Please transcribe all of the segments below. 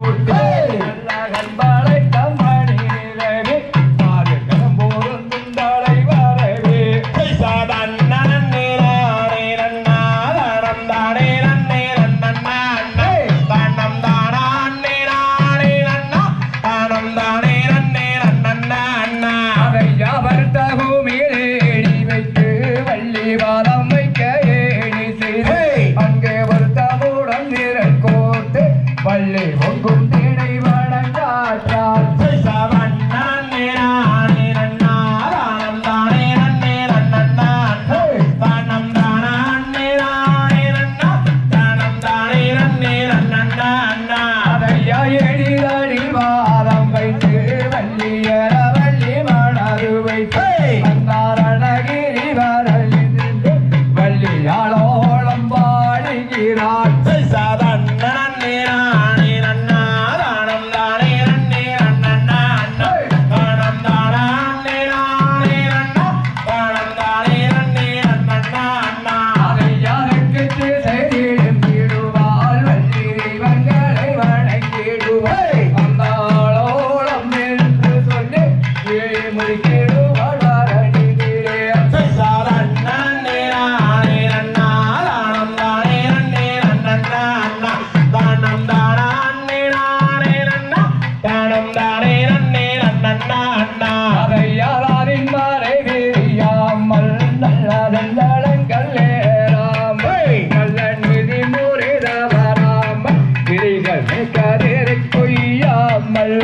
Hey!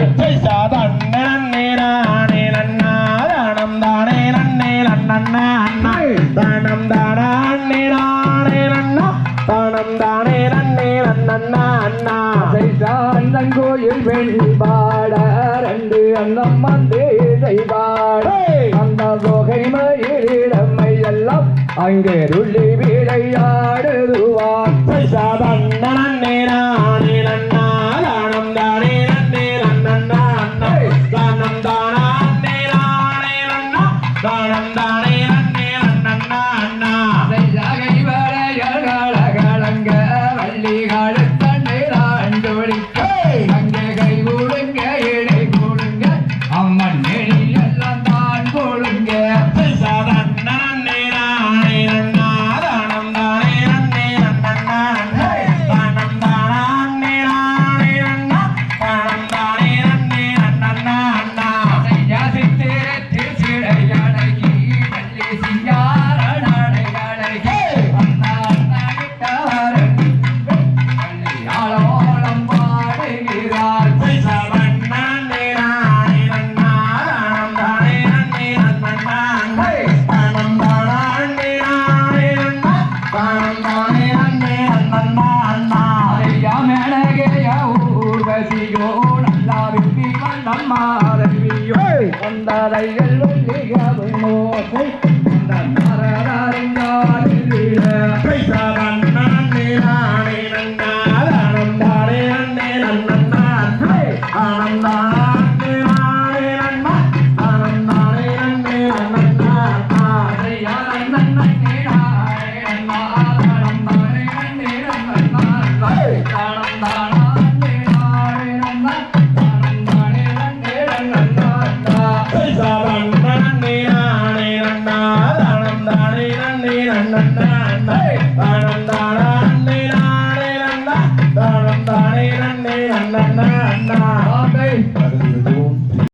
நெஞ்சை சாத அண்ணனே நானே நன்னா தானம் தானே நன்னே நன்னா அண்ணா தானம் தானா அண்ணே நானே நன்னா தானம் தானே நன்னே நன்னா அண்ணா சாந்தன் கோயில் வெண்பாட ரெண்டு அண்ணம் வந்து செய்வாட அந்த தொகை மயிலிடம்மை எல்லாம் அங்கே ருள்ளி வந்தாரைகள் வெள்ளிகோ அந்த மரதாரின்